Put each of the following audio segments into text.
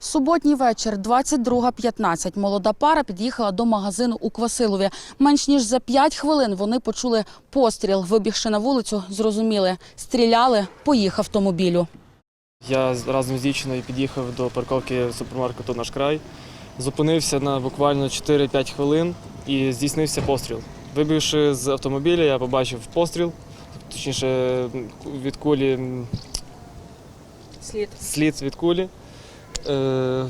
Суботній вечір, 22.15. Молода пара під'їхала до магазину у Квасилові. Менш ніж за 5 хвилин вони почули постріл. Вибігши на вулицю, зрозуміли – стріляли по їх автомобілю. Я разом з дівчиною під'їхав до парковки супермаркету Наш край. Зупинився на буквально 4-5 хвилин і здійснився постріл. Вибігши з автомобіля, я побачив постріл, точніше від кулі Слід. слід від кулі. Е,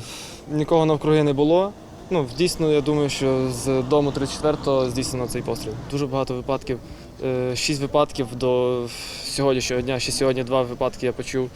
нікого навкруги не було. Ну, дійсно, я думаю, що з дому 34-го здійснено цей постріл. Дуже багато випадків. Е, Шість випадків до сьогоднішнього дня. Ще сьогодні два випадки я почув.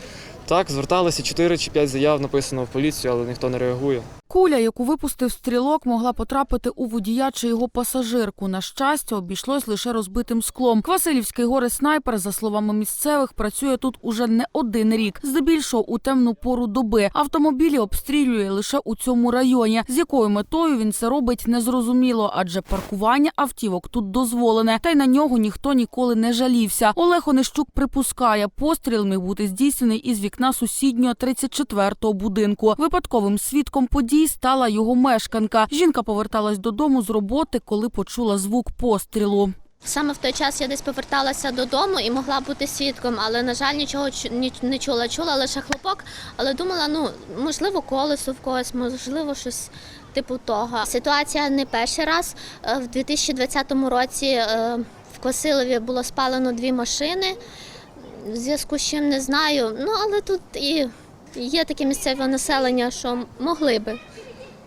Так, зверталися 4 чи 5 заяв написано в поліцію, але ніхто не реагує. Куля, яку випустив стрілок, могла потрапити у водія чи його пасажирку. На щастя, обійшлось лише розбитим склом. Квасилівський горе снайпер, за словами місцевих, працює тут уже не один рік. Здебільшого у темну пору доби. Автомобілі обстрілює лише у цьому районі. З якою метою він це робить, незрозуміло, адже паркування автівок тут дозволене, та й на нього ніхто ніколи не жалівся. Олег Онищук припускає, постріл міг бути здійснений із вікна сусіднього 34-го будинку. Випадковим свідком подій стала його мешканка. Жінка поверталась додому з роботи, коли почула звук пострілу. Саме в той час я десь поверталася додому і могла бути свідком, але на жаль, нічого не чула. Чула лише хлопок, але думала, ну можливо, колесо в когось, можливо, щось типу того. Ситуація не перший раз. Е, В 2020 році е, в Косилові було спалено дві машини. В зв'язку з чим не знаю. Ну але тут і є таке місцеве населення, що могли би.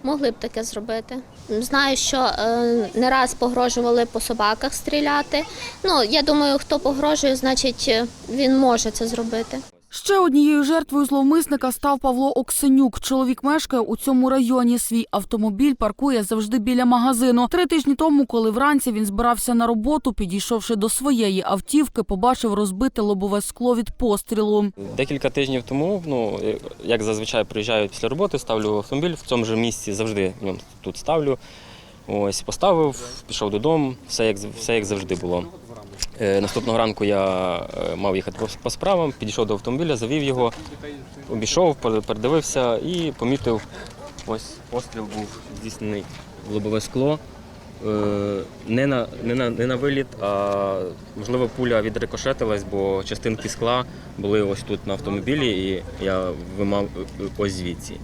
Могли б таке зробити. Знаю, що е, не раз погрожували по собаках стріляти. Ну, я думаю, хто погрожує, значить е, він може це зробити. Ще однією жертвою зловмисника став Павло Оксенюк. Чоловік мешкає у цьому районі. Свій автомобіль паркує завжди біля магазину. Три тижні тому, коли вранці він збирався на роботу, підійшовши до своєї автівки, побачив розбите лобове скло від пострілу. Декілька тижнів тому, ну як зазвичай приїжджаю після роботи, ставлю автомобіль в цьому ж місці, завжди тут ставлю. Ось поставив, пішов додому, все як все як завжди було. Е, наступного ранку я е, мав їхати по, справам, підійшов до автомобіля, завів його, обійшов, передивився і помітив, ось постріл був здійснений в лобове скло. Е, Не на, не, на, не на виліт, а можливо пуля відрикошетилась, бо частинки скла були ось тут на автомобілі, і я вимав ось звідси.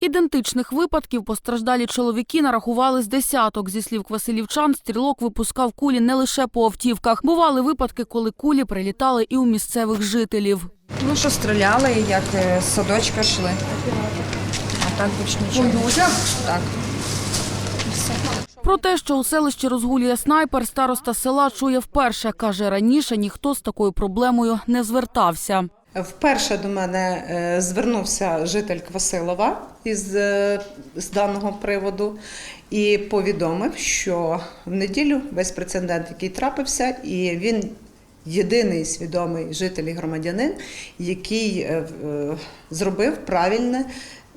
Ідентичних випадків постраждалі чоловіки нарахували з десяток. Зі слів квасилівчан, стрілок випускав кулі не лише по автівках. Бували випадки, коли кулі прилітали і у місцевих жителів. Ну, що стріляли, як е, з садочка йшли. А так більш нічого. Так. Про те, що у селищі розгулює снайпер, староста села чує вперше. Каже, раніше ніхто з такою проблемою не звертався. Вперше до мене е, звернувся житель Квасилова із е, з даного приводу і повідомив, що в неділю весь прецедент, який трапився, і він єдиний свідомий житель і громадянин, який е, зробив правильне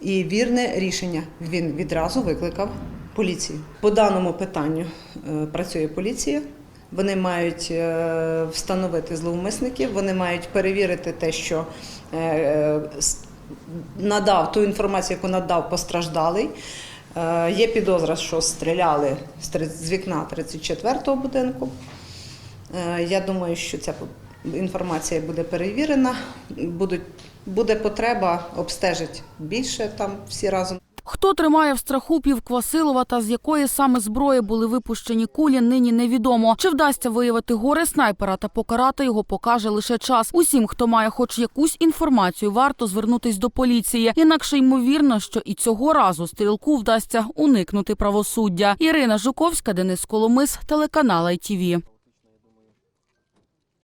і вірне рішення. Він відразу викликав поліцію. По даному питанню працює поліція. Вони мають е, встановити зловмисників, вони мають перевірити те, що е, е, надав ту інформацію, яку надав постраждалий. Є підозра, що стріляли з вікна 34-го будинку. Я думаю, що ця інформація буде перевірена. Буде потреба обстежити більше там всі разом. Хто тримає в страху пів Квасилова та з якої саме зброї були випущені кулі, нині невідомо. Чи вдасться виявити горе снайпера та покарати його, покаже лише час. Усім, хто має хоч якусь інформацію, варто звернутись до поліції. Інакше ймовірно, що і цього разу стрілку вдасться уникнути правосуддя. Ірина Жуковська, Денис Коломис, телеканал ITV.